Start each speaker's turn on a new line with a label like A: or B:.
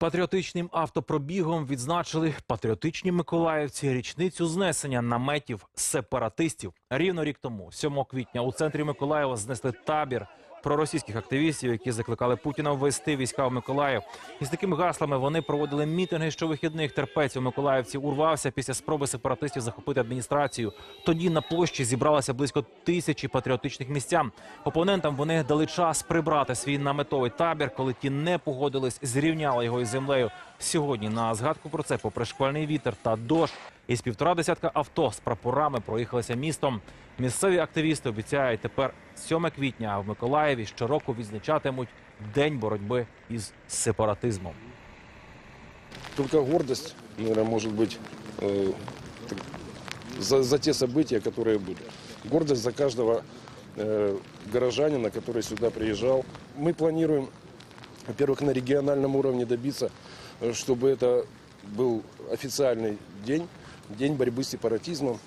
A: Патріотичним автопробігом відзначили патріотичні миколаївці річницю знесення наметів сепаратистів. Рівно рік тому, 7 квітня, у центрі Миколаєва знесли табір проросійських активістів, які закликали Путіна ввести війська в Миколаїв. І з такими гаслами вони проводили мітинги щовихідних. Терпець у Миколаївці урвався після спроби сепаратистів захопити адміністрацію. Тоді на площі зібралося близько тисячі патріотичних містян. Опонентам вони дали час прибрати свій наметовий табір, коли ті не погодились, зрівняли його із землею. Сьогодні на згадку про це, попри шквальний вітер та дощ, із півтора десятка авто з прапорами проїхалися містом. Місцеві активісти обіцяють тепер 7 квітня а в Миколаєві щороку відзначатимуть день боротьби із сепаратизмом.
B: Только гордость, наверное, может быть э, так- за, за те события, которые будут. Гордость за каждого э, горожанина, который сюда приезжал. Мы планируем, во-первых, на региональном уровне добиться, э, чтобы это был официальный день, день борьбы с сепаратизмом.